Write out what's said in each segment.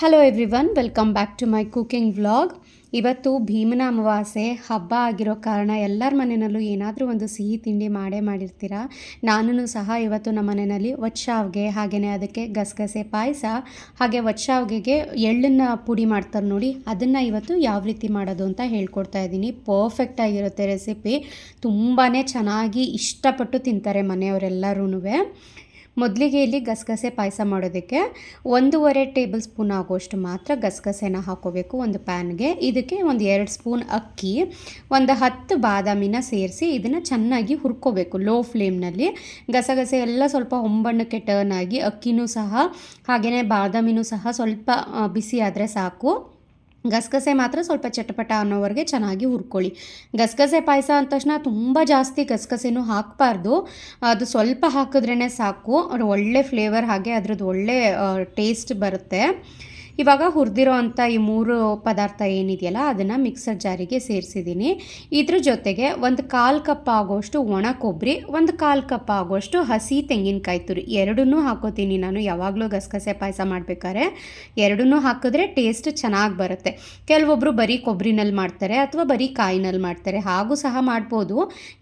Hello everyone welcome back to my cooking vlog ಇವತ್ತು ಭೀಮನ ಅಮಾವಾಸ್ಯೆ, ಹಬ್ಬ ಆಗಿರೋ ಕಾರಣ ಎಲ್ಲರ ಮನೆಯಲ್ಲೂ ಏನಾದರೂ ಒಂದು ಸಿಹಿ ತಿಂಡಿ ಮಾಡೇ ಮಾಡಿರ್ತೀರ? ನಾನು ಸಹ ಇವತ್ತು ನಮ್ಮ ಮನೆಯಲ್ಲಿ ಒಚ್ಚಾವ್ಗೆ ಹಾಗೆಯೇ ಅದಕ್ಕೆ ಗಸಗಸೆ ಪಾಯಸ, ಹಾಗೆ ಒಚ್ಚಾವ್ಗೆಗೆ ಎಳ್ಳನ್ನು ಪುಡಿ ಮಾಡ್ತಾರೆ ನೋಡಿ, ಅದನ್ನು ಇವತ್ತು ಯಾವ ರೀತಿ ಮಾಡೋದು ಅಂತ ಹೇಳ್ಕೊಡ್ತಾ ಇದ್ದೀನಿ. ಪರ್ಫೆಕ್ಟ್ ಆಗಿರುತ್ತೆ ರೆಸಿಪಿ ತುಂಬಾ ಚೆನ್ನಾಗಿ ಇಷ್ಟಪಟ್ಟು ತಿಂತಾರೆ ಮನೆಯವರೆಲ್ಲರೂ ಮೊದಲಿಗೆ ಇಲ್ಲಿ ಗಸಗಸೆ ಪಾಯಸ ಮಾಡೋದಕ್ಕೆ ಒಂದೂವರೆ ಟೇಬಲ್ ಸ್ಪೂನ್ ಆಗುವಷ್ಟು ಮಾತ್ರ ಗಸಗಸೆನ ಹಾಕೋಬೇಕು ಒಂದು ಪ್ಯಾನ್ಗೆ. ಇದಕ್ಕೆ ಒಂದು ಎರಡು ಸ್ಪೂನ್ ಅಕ್ಕಿ, ಒಂದು ಹತ್ತು ಬಾದಾಮಿನ ಸೇರಿಸಿ ಇದನ್ನು ಚೆನ್ನಾಗಿ ಹುರ್ಕೋಬೇಕು ಲೋ ಫ್ಲೇಮ್ನಲ್ಲಿ. ಗಸಗಸೆ ಎಲ್ಲ ಸ್ವಲ್ಪ ಹೊಂಬಣ್ಣಕ್ಕೆ ಟರ್ನ್ ಆಗಿ ಅಕ್ಕಿನೂ ಸಹ ಹಾಗೆಯೇ ಬಾದಾಮಿನೂ ಸಹ ಸ್ವಲ್ಪ ಬಿಸಿ ಆದರೆ ಸಾಕು. ಗಸಗಸೆ ಮಾತ್ರ ಸ್ವಲ್ಪ ಚಟಪಟ ಅನ್ನೋವರೆಗೆ ಚೆನ್ನಾಗಿ ಹುರ್ಕೊಳ್ಳಿ. ಗಸಗಸೆ ಪಾಯಸ ಅಂದ ತಕ್ಷಣ ತುಂಬ ಜಾಸ್ತಿ ಗಸಗಸೆನೂ ಹಾಕಬಾರ್ದು. ಅದು ಸ್ವಲ್ಪ ಹಾಕಿದ್ರೇ ಸಾಕು. ಒಳ್ಳೆ ಫ್ಲೇವರ್ ಹಾಗೆ ಅದ್ರದ್ದು ಒಳ್ಳೆ ಟೇಸ್ಟ್ ಬರುತ್ತೆ. ಇವಾಗ ಹುರಿದಿರೋ ಅಂಥ ಈ ಮೂರು ಪದಾರ್ಥ ಏನಿದೆಯಲ್ಲ, ಅದನ್ನು ಮಿಕ್ಸರ್ ಜಾರಿಗೆ ಸೇರಿಸಿದ್ದೀನಿ. ಇದ್ರ ಜೊತೆಗೆ ಒಂದು ಕಾಲು ಕಪ್ ಆಗೋಷ್ಟು ಒಣ ಕೊಬ್ಬರಿ ಒಂದು ಕಾಲು ಕಪ್ ಆಗೋಷ್ಟು ಹಸಿ ತೆಂಗಿನಕಾಯಿ ತುರಿ, ಎರಡನ್ನೂ ಹಾಕೋತೀನಿ ನಾನು, ಯಾವಾಗಲೂ ಗಸಗಸೆ ಪಾಯಸ ಮಾಡಬೇಕಾದ್ರೆ. ಎರಡನ್ನೂ ಹಾಕಿದ್ರೆ ಟೇಸ್ಟ್ ಚೆನ್ನಾಗಿ ಬರುತ್ತೆ. ಕೆಲವೊಬ್ಬರು ಬರೀ ಕೊಬ್ಬರಿನಲ್ಲಿ ಮಾಡ್ತಾರೆ ಅಥವಾ ಬರೀ ಕಾಯಿನಲ್ಲಿ ಮಾಡ್ತಾರೆ, ಹಾಗೂ ಸಹ ಮಾಡ್ಬೋದು.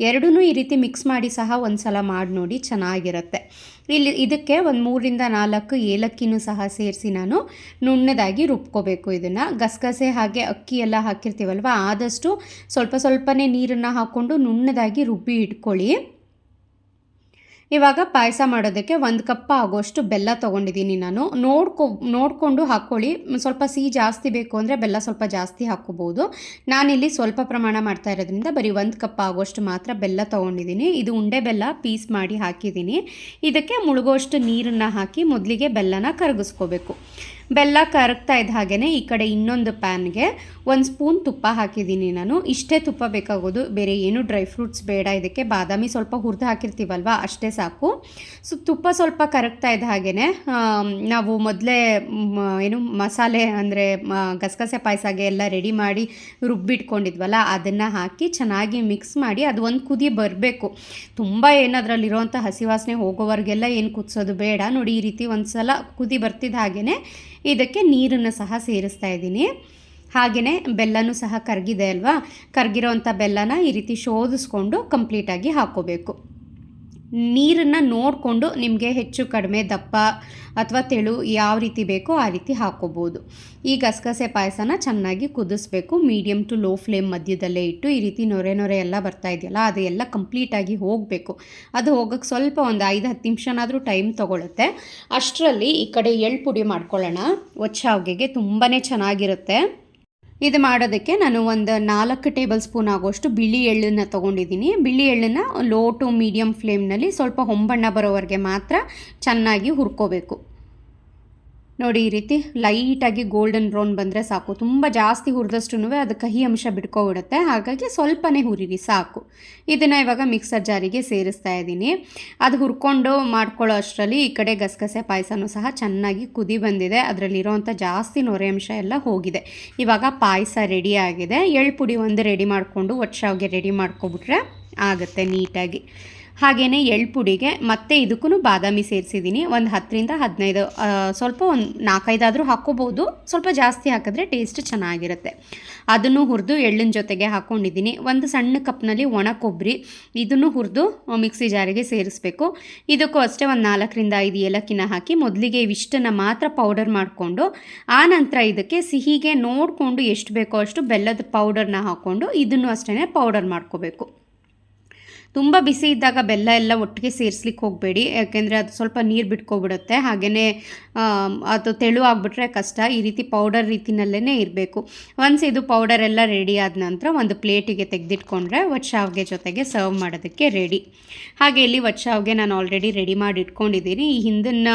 ಎರಡನ್ನೂ ಈ ರೀತಿ ಮಿಕ್ಸ್ ಮಾಡಿ ಸಹ ಒಂದು ಸಲ ಮಾಡಿ ನೋಡಿ ಚೆನ್ನಾಗಿರುತ್ತೆ. ಇಲ್ಲಿ ಇದಕ್ಕೆ ಒಂದು ಮೂರಿಂದ ನಾಲ್ಕು ಏಲಕ್ಕಿನೂ ಸಹ ಸೇರಿಸಿ ನಾನು ನುಣ್ಣದಾಗಿ ರುಬ್ಕೋಬೇಕು ಇದನ್ನು. ಗಸಗಸೆ ಹಾಗೆ ಅಕ್ಕಿ ಎಲ್ಲ ಹಾಕಿರ್ತೀವಲ್ವ, ಆದಷ್ಟು ಸ್ವಲ್ಪ ಸ್ವಲ್ಪನೇ ನೀರನ್ನು ಹಾಕ್ಕೊಂಡು ನುಣ್ಣದಾಗಿ ರುಬ್ಬಿ ಇಟ್ಕೊಳ್ಳಿ. ಇವಾಗ ಪಾಯಸ ಮಾಡೋದಕ್ಕೆ ಒಂದು ಕಪ್ ಆಗೋಷ್ಟು ಬೆಲ್ಲ ತೊಗೊಂಡಿದ್ದೀನಿ ನಾನು. ನೋಡ್ಕೊ, ನೋಡಿಕೊಂಡು ಹಾಕ್ಕೊಳ್ಳಿ. ಸ್ವಲ್ಪ ಸಿಹಿ ಜಾಸ್ತಿ ಬೇಕು ಅಂದರೆ ಬೆಲ್ಲ ಸ್ವಲ್ಪ ಜಾಸ್ತಿ ಹಾಕ್ಕೋಬೋದು. ನಾನಿಲ್ಲಿ ಸ್ವಲ್ಪ ಪ್ರಮಾಣ ಮಾಡ್ತಾ ಇರೋದ್ರಿಂದ ಬರೀ ಒಂದು ಕಪ್ ಆಗೋಷ್ಟು ಮಾತ್ರ ಬೆಲ್ಲ ತೊಗೊಂಡಿದ್ದೀನಿ. ಇದು ಉಂಡೆ ಬೆಲ್ಲ ಪೀಸ್ ಮಾಡಿ ಹಾಕಿದ್ದೀನಿ. ಇದಕ್ಕೆ ಮುಳುಗೋಷ್ಟು ನೀರನ್ನು ಹಾಕಿ ಮೊದಲಿಗೆ ಬೆಲ್ಲನ ಕರಗಿಸ್ಕೋಬೇಕು. ಬೆಲ್ಲ ಕರಗ್ತಾ ಇದ್ದ ಹಾಗೆಯೇ ಈ ಕಡೆ ಇನ್ನೊಂದು ಪ್ಯಾನ್ಗೆ ಒಂದು ಸ್ಪೂನ್ ತುಪ್ಪ ಹಾಕಿದ್ದೀನಿ ನಾನು. ಇಷ್ಟೇ ತುಪ್ಪ ಬೇಕಾಗೋದು, ಬೇರೆ ಏನು ಡ್ರೈ ಫ್ರೂಟ್ಸ್ ಬೇಡ, ಇದಕ್ಕೆ ಬಾದಾಮಿ ಸ್ವಲ್ಪ ಹುರಿದು ಹಾಕಿರ್ತೀವಲ್ವ, ಅಷ್ಟೇ ಸಾಕು. ಸೊ, ತುಪ್ಪ ಸ್ವಲ್ಪ ಕರಗ್ತಾ ಇದ್ದ ಹಾಗೆಯೇ ನಾವು ಮೊದಲೇ ಏನು ಮಸಾಲೆ ಅಂದರೆ ಗಸಗಸೆ ಪಾಯಸಗೆ ಎಲ್ಲ ರೆಡಿ ಮಾಡಿ ರುಬ್ಬಿಟ್ಕೊಂಡಿದ್ವಲ್ಲ, ಅದನ್ನು ಹಾಕಿ ಚೆನ್ನಾಗಿ ಮಿಕ್ಸ್ ಮಾಡಿ ಅದು ಒಂದು ಕುದಿ ಬರಬೇಕು. ತುಂಬ ಏನದ್ರಲ್ಲಿರೋವಂಥ ಹಸಿವಾಸನೆ ಹೋಗೋವರೆಗೆಲ್ಲ ಏನು ಕುದಿಸೋದು ಬೇಡ. ನೋಡಿ, ಈ ರೀತಿ ಒಂದು ಸಲ ಕುದಿ ಬರ್ತಿದ್ದ ಹಾಗೆಯೇ ಇದಕ್ಕೆ ನೀರನ್ನು ಸಹ ಸೇರಿಸ್ತಾ ಇದ್ದೀನಿ. ಹಾಗೆಯೇ ಬೆಲ್ಲನೂ ಸಹ ಕರಗಿದೆ ಅಲ್ವಾ? ಕರಗಿರೋ ಅಂಥ ಬೆಲ್ಲನ ಈ ರೀತಿ ಶೋಧಿಸ್ಕೊಂಡು ಕಂಪ್ಲೀಟಾಗಿ ಹಾಕ್ಕೋಬೇಕು ನೀರನ್ನು ನೋಡಿಕೊಂಡು ನಿಮಗೆ ಹೆಚ್ಚು ಕಡಿಮೆ ದಪ್ಪ ಅಥವಾ ತೆಳು ಯಾವ ರೀತಿ ಬೇಕೋ ಆ ರೀತಿ ಹಾಕೋಬೋದು. ಈ ಗಸಗಸೆ ಪಾಯಸನ ಚೆನ್ನಾಗಿ ಕುದಿಸ್ಬೇಕು. ಮೀಡಿಯಮ್ ಟು ಲೋ ಫ್ಲೇಮ್ ಮಧ್ಯದಲ್ಲೇ ಇಟ್ಟು ಈ ರೀತಿ ನೊರೆ ನೊರೆ ಎಲ್ಲ ಬರ್ತಾ ಇದೆಯಲ್ಲ, ಅದು ಎಲ್ಲ ಕಂಪ್ಲೀಟಾಗಿ ಹೋಗಬೇಕು. ಅದು ಹೋಗೋಕ್ಕೆ ಸ್ವಲ್ಪ ಒಂದು ಐದು ಹತ್ತು ನಿಮಿಷನಾದರೂ ಟೈಮ್ ತೊಗೊಳುತ್ತೆ. ಅಷ್ಟರಲ್ಲಿ ಈ ಕಡೆ ಎಳ್ಳು ಪುಡಿ ಮಾಡ್ಕೊಳ್ಳೋಣ. ಒಚ್ಚಾವ್ಗೆಗೆ ತುಂಬಾ ಚೆನ್ನಾಗಿರುತ್ತೆ. ಇದು ಮಾಡೋದಕ್ಕೆ ನಾನು ಒಂದು ನಾಲ್ಕು ಟೇಬಲ್ ಸ್ಪೂನ್ ಆಗೋಷ್ಟು ಬಿಳಿ ಎಳ್ಳನ್ನು ತೊಗೊಂಡಿದ್ದೀನಿ. ಬಿಳಿ ಎಳ್ಳನ್ನು ಲೋ ಟು ಮೀಡಿಯಮ್ ಫ್ಲೇಮ್ನಲ್ಲಿ ಸ್ವಲ್ಪ ಹೊಂಬಣ್ಣ ಬರೋವರೆಗೆ ಮಾತ್ರ ಚೆನ್ನಾಗಿ ಹುರ್ಕೋಬೇಕು. ನೋಡಿ, ಈ ರೀತಿ ಲೈಟಾಗಿ ಗೋಲ್ಡನ್ ಬ್ರೌನ್ ಬಂದರೆ ಸಾಕು. ತುಂಬ ಜಾಸ್ತಿ ಹುರಿದಷ್ಟು ಅದು ಕಹಿ ಅಂಶ ಬಿಡ್ಕೊಬಿಡುತ್ತೆ ಹಾಗಾಗಿ ಸ್ವಲ್ಪನೇ ಹುರಿರಿ, ಸಾಕು. ಇದನ್ನು ಇವಾಗ ಮಿಕ್ಸರ್ ಜಾರಿಗೆ ಸೇರಿಸ್ತಾ ಇದ್ದೀನಿ. ಅದು ಹುರ್ಕೊಂಡು ಮಾಡ್ಕೊಳ್ಳೋ ಅಷ್ಟರಲ್ಲಿ ಈ ಕಡೆ ಗಸಗಸೆ ಪಾಯಸನೂ ಸಹ ಚೆನ್ನಾಗಿ ಕುದಿ ಬಂದಿದೆ. ಅದರಲ್ಲಿರೋವಂಥ ಜಾಸ್ತಿ ನೊರೆ ಅಂಶ ಎಲ್ಲ ಹೋಗಿದೆ. ಇವಾಗ ಪಾಯಸ ರೆಡಿ ಆಗಿದೆ. ಎಳ್ಳು ಪುಡಿ ಒಂದು ರೆಡಿ ಮಾಡಿಕೊಂಡು ಒಟ್ಟಾವಿಗೆ ರೆಡಿ ಮಾಡ್ಕೊಬಿಟ್ರೆ ಆಗುತ್ತೆ ನೀಟಾಗಿ. ಹಾಗೆಯೇ ಎಳ್ಳು ಪುಡಿಗೆ ಮತ್ತೆ ಇದಕ್ಕೂ ಬಾದಾಮಿ ಸೇರಿಸಿದ್ದೀನಿ. ಒಂದು ಹತ್ತರಿಂದ ಹದಿನೈದು ಸ್ವಲ್ಪ ಒಂದು ನಾಲ್ಕೈದಾದರೂ ಹಾಕ್ಕೋಬೋದು ಸ್ವಲ್ಪ ಜಾಸ್ತಿ ಹಾಕಿದ್ರೆ ಟೇಸ್ಟ್ ಚೆನ್ನಾಗಿರುತ್ತೆ. ಅದನ್ನು ಹುರಿದು ಎಳ್ಳಿನ ಜೊತೆಗೆ ಹಾಕ್ಕೊಂಡಿದ್ದೀನಿ ಒಂದು ಸಣ್ಣ ಕಪ್ನಲ್ಲಿ ಒಣ ಕೊಬ್ಬರಿ, ಇದನ್ನು ಹುರಿದು ಮಿಕ್ಸಿ ಜಾರಿಗೆ ಸೇರಿಸ್ಬೇಕು. ಇದಕ್ಕೂ ಅಷ್ಟೇ ಒಂದು ನಾಲ್ಕರಿಂದ ಐದು ಏಲಕ್ಕಿನ ಹಾಕಿ ಮೊದಲಿಗೆ ಇವಿಷ್ಟನ್ನು ಮಾತ್ರ ಪೌಡರ್ ಮಾಡಿಕೊಂಡು, ಆ ನಂತರ ಇದಕ್ಕೆ ಸಿಹಿಗೆ ನೋಡಿಕೊಂಡು ಎಷ್ಟು ಬೇಕೋ ಅಷ್ಟು ಬೆಲ್ಲದ ಪೌಡರ್ನ ಹಾಕ್ಕೊಂಡು, ಇದನ್ನು ಅಷ್ಟೇ ಪೌಡರ್ ಮಾಡ್ಕೋಬೇಕು. ತುಂಬ ಬಿಸಿ ಇದ್ದಾಗ ಬೆಲ್ಲ ಎಲ್ಲ ಒಟ್ಟಿಗೆ ಸೇರಿಸ್ಲಿಕ್ಕೆ ಹೋಗಬೇಡಿ, ಯಾಕೆಂದರೆ ಅದು ಸ್ವಲ್ಪ ನೀರು ಬಿಟ್ಕೊಬಿಡುತ್ತೆ. ಹಾಗೆಯೇ ಅದು ತೆಳು ಆಗಿಬಿಟ್ರೆ ಕಷ್ಟ. ಈ ರೀತಿ ಪೌಡರ್ ರೀತಿನಲ್ಲೇ ಇರಬೇಕು. ಒನ್ಸ್ ಇದು ಪೌಡರ್ ಎಲ್ಲ ರೆಡಿ ಆದ ನಂತರ ಒಂದು ಪ್ಲೇಟಿಗೆ ತೆಗೆದಿಟ್ಕೊಂಡ್ರೆ ಒಚ್ಚಾವ್ಗೆ ಜೊತೆಗೆ ಸರ್ವ್ ಮಾಡೋದಕ್ಕೆ ರೆಡಿ ಹಾಗೆ ಇಲ್ಲಿ ಒಚ್ಚಾವ್ಗೆ ನಾನು ಆಲ್ರೆಡಿ ರೆಡಿ ಮಾಡಿ ಇಟ್ಕೊಂಡಿದ್ದೀನಿ. ಈ ಹಿಂದಿನ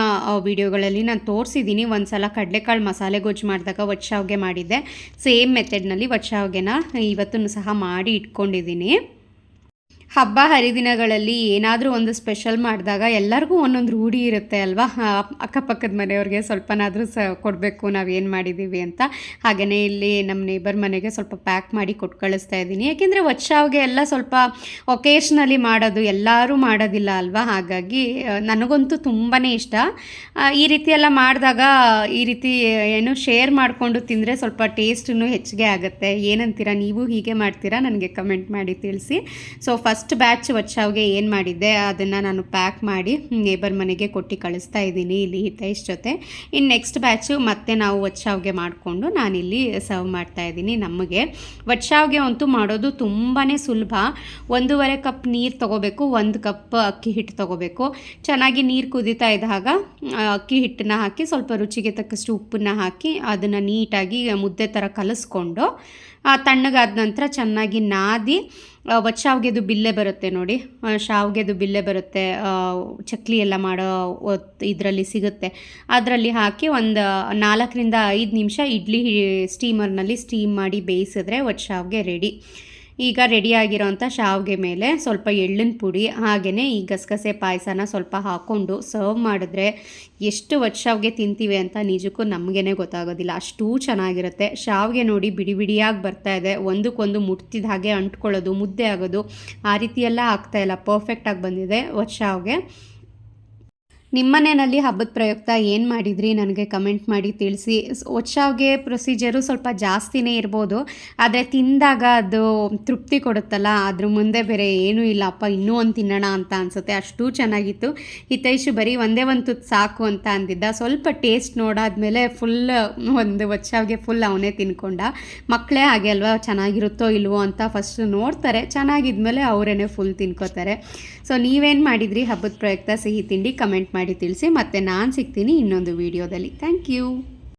ವೀಡಿಯೋಗಳಲ್ಲಿ ನಾನು ತೋರಿಸಿದ್ದೀನಿ. ಒಂದು ಸಲ ಕಡಲೆಕಾಳು ಮಸಾಲೆ ಗೊಜ್ಜು ಮಾಡಿದಾಗ ಒಚ್ಚಾವ್ಗೆ ಮಾಡಿದ್ದೆ. ಸೇಮ್ ಮೆಥಡ್ನಲ್ಲಿ ಒಚ್ಚಾವ್ಗೆನ ಇವತ್ತೂ ಸಹ ಮಾಡಿ ಇಟ್ಕೊಂಡಿದ್ದೀನಿ. ಹಬ್ಬ ಹರಿದಿನಗಳಲ್ಲಿ ಏನಾದರೂ ಒಂದು ಸ್ಪೆಷಲ್ ಮಾಡಿದಾಗ ಎಲ್ಲರಿಗೂ ಒಂದೊಂದು ರೂಢಿ ಇರುತ್ತೆ ಅಲ್ವಾ? ಅಕ್ಕಪಕ್ಕದ ಮನೆಯವ್ರಿಗೆ ಸ್ವಲ್ಪನಾದರೂ ಸ, ಕೊಡಬೇಕು ನಾವು ಏನು ಮಾಡಿದ್ದೀವಿ ಅಂತ. ಹಾಗೆಯೇ ಇಲ್ಲಿ ನಮ್ಮ ನೇಬರ್ ಮನೆಗೆ ಸ್ವಲ್ಪ ಪ್ಯಾಕ್ ಮಾಡಿ ಕೊಟ್ಟು ಕಳಿಸ್ತಾ ಇದ್ದೀನಿ. ಯಾಕೆಂದರೆ ವರ್ಷಾವ್ಗೆ ಎಲ್ಲ ಸ್ವಲ್ಪ ಒಕೇಶ್ನಲಿ ಮಾಡೋದು, ಎಲ್ಲರೂ ಮಾಡೋದಿಲ್ಲ ಅಲ್ವಾ? ಹಾಗಾಗಿ ನನಗಂತೂ ತುಂಬಾ ಇಷ್ಟ. ಈ ರೀತಿ ಎಲ್ಲ ಮಾಡಿದಾಗ ಈ ರೀತಿ ಏನು ಶೇರ್ ಮಾಡಿಕೊಂಡು ತಿಂದರೆ ಸ್ವಲ್ಪ ಟೇಸ್ಟೂ ಹೆಚ್ಚಿಗೆ ಆಗುತ್ತೆ. ಏನಂತೀರಾ, ನೀವು ಹೀಗೆ ಮಾಡ್ತೀರಾ? ನನಗೆ ಕಮೆಂಟ್ ಮಾಡಿ ತಿಳಿಸಿ. ಸೊ ಫಸ್ಟ್ ಬ್ಯಾಚ್ ವಚ್ಚಾವ್ಗೆ ಏನು ಮಾಡಿದ್ದೆ, ಅದನ್ನು ನಾನು ಪ್ಯಾಕ್ ಮಾಡಿ ನೇಬರ್ ಮನೆಗೆ ಕೊಟ್ಟು ಕಳಿಸ್ತಾ ಇದ್ದೀನಿ ಇಲ್ಲಿ ಹಿತೈಷ್ ಜೊತೆ. ಇನ್ನು ನೆಕ್ಸ್ಟ್ ಬ್ಯಾಚು ಮತ್ತೆ ನಾವು ವಚ್ಚಾವ್ಗೆ ಮಾಡಿಕೊಂಡು ನಾನಿಲ್ಲಿ ಸರ್ವ್ ಮಾಡ್ತಾ ಇದ್ದೀನಿ ನಮಗೆ. ವಚ್ಚಾವ್ಗೆ ಅಂತೂ ಮಾಡೋದು ತುಂಬಾ ಸುಲಭ. ಒಂದೂವರೆ ಕಪ್ ನೀರು ತೊಗೋಬೇಕು, ಒಂದು ಕಪ್ ಅಕ್ಕಿ ಹಿಟ್ಟು ತೊಗೋಬೇಕು. ಚೆನ್ನಾಗಿ ನೀರು ಕುದೀತಾ ಇದ್ದಾಗ ಅಕ್ಕಿ ಹಿಟ್ಟನ್ನ ಹಾಕಿ ಸ್ವಲ್ಪ ರುಚಿಗೆ ತಕ್ಕಷ್ಟು ಉಪ್ಪನ್ನ ಹಾಕಿ ಅದನ್ನು ನೀಟಾಗಿ ಮುದ್ದೆ ಥರ ಕಲಿಸ್ಕೊಂಡು ತಣ್ಣಗಾದ ನಂತರ ಚೆನ್ನಾಗಿ ನಾದಿ ಶಾವಿಗೆದು ಬಿಲ್ಲೆ ಬರುತ್ತೆ ನೋಡಿ. ಶಾವಿಗೆದು ಬಿಲ್ಲೆ ಬರುತ್ತೆ ಚಕ್ಲಿ ಎಲ್ಲ ಮಾಡೋ ಇದರಲ್ಲಿ ಸಿಗುತ್ತೆ. ಅದರಲ್ಲಿ ಹಾಕಿ ಒಂದು ನಾಲ್ಕರಿಂದ ಐದು ನಿಮಿಷ ಇಡ್ಲಿ ಸ್ಟೀಮರ್ನಲ್ಲಿ ಸ್ಟೀಮ್ ಮಾಡಿ ಬೇಯಿಸಿದ್ರೆ ಒಟ್ಟು ಶಾವ್ಗೆ ರೆಡಿ ಈಗ ರೆಡಿಯಾಗಿರೋಂಥ ಶಾವ್ಗೆ ಮೇಲೆ ಸ್ವಲ್ಪ ಎಳ್ಳಿನ ಪುಡಿ ಹಾಗೆಯೇ ಈ ಗಸಗಸೆ ಪಾಯಸನ ಸ್ವಲ್ಪ ಹಾಕ್ಕೊಂಡು ಸರ್ವ್ ಮಾಡಿದ್ರೆ ಎಷ್ಟು ಶಾವ್ಗೆ ತಿಂತೀವಿ ಅಂತ ನಿಜಕ್ಕೂ ನಮಗೇನೆ ಗೊತ್ತಾಗೋದಿಲ್ಲ. ಅಷ್ಟೂ ಚೆನ್ನಾಗಿರುತ್ತೆ. ಶಾವ್ಗೆ ನೋಡಿ ಬಿಡಿ ಬಿಡಿಯಾಗಿ ಬರ್ತಾ ಇದೆ. ಒಂದಕ್ಕೊಂದು ಮುಟ್ತಿದ ಹಾಗೆ ಅಂಟ್ಕೊಳ್ಳೋದು, ಮುದ್ದೆ ಆಗೋದು ಆ ರೀತಿಯೆಲ್ಲ ಆಗ್ತಾಯಿಲ್ಲ ಪರ್ಫೆಕ್ಟಾಗಿ ಬಂದಿದೆ ಶಾವ್ಗೆ ನಿಮ್ಮನೆಯಲ್ಲಿ ಹಬ್ಬದ ಪ್ರಯುಕ್ತ ಏನು ಮಾಡಿದ್ರಿ? ನನಗೆ ಕಮೆಂಟ್ ಮಾಡಿ ತಿಳಿಸಿ. ಒಚ್ಚಾವ್ಗೆ ಪ್ರೊಸೀಜರು ಸ್ವಲ್ಪ ಜಾಸ್ತಿನೇ ಇರ್ಬೋದು. ಆದರೆ ತಿಂದಾಗ ಅದು ತೃಪ್ತಿ ಕೊಡುತ್ತಲ್ಲ, ಅದ್ರ ಮುಂದೆ ಬೇರೆ ಏನೂ ಇಲ್ಲಪ್ಪ ಇನ್ನೂ ಒಂದು ತಿನ್ನೋಣ ಅಂತ ಅನಿಸುತ್ತೆ. ಅಷ್ಟು ಚೆನ್ನಾಗಿತ್ತು. ಹಿತೈಷು ಬರೀ ಒಂದೇ ಒಂದು ತುತ್ತು ಸಾಕು ಅಂತ ಅಂದಿದ್ದ. ಸ್ವಲ್ಪ ಟೇಸ್ಟ್ ನೋಡಾದ್ಮೇಲೆ ಫುಲ್ ಒಂದು ಒಚ್ಚಾವ್ಗೆ ಫುಲ್ ಅವನೇ ತಿನ್ಕೊಂಡ. ಮಕ್ಕಳೇ ಹಾಗೆ ಅಲ್ವಾ? ಚೆನ್ನಾಗಿರುತ್ತೋ ಇಲ್ವೋ ಅಂತ ಫಸ್ಟ್ ನೋಡ್ತಾರೆ. ಚೆನ್ನಾಗಿದ್ಮೇಲೆ ಅವರೇನೆ ಫುಲ್ ತಿನ್ಕೋತಾರೆ. ಸೊ ನೀವೇನು ಮಾಡಿದ್ರಿ ಹಬ್ಬದ ಪ್ರಯುಕ್ತ? ಸಿಹಿ ತಿಂಡಿ ಕಮೆಂಟ್ ಮಾಡಿ ತಿಳಿಸಿ ಮತ್ತೆ ನಾನು ಸಿಗ್ತೀನಿ ಇನ್ನೊಂದು ವೀಡಿಯೋದಲ್ಲಿ ಥ್ಯಾಂಕ್ ಯು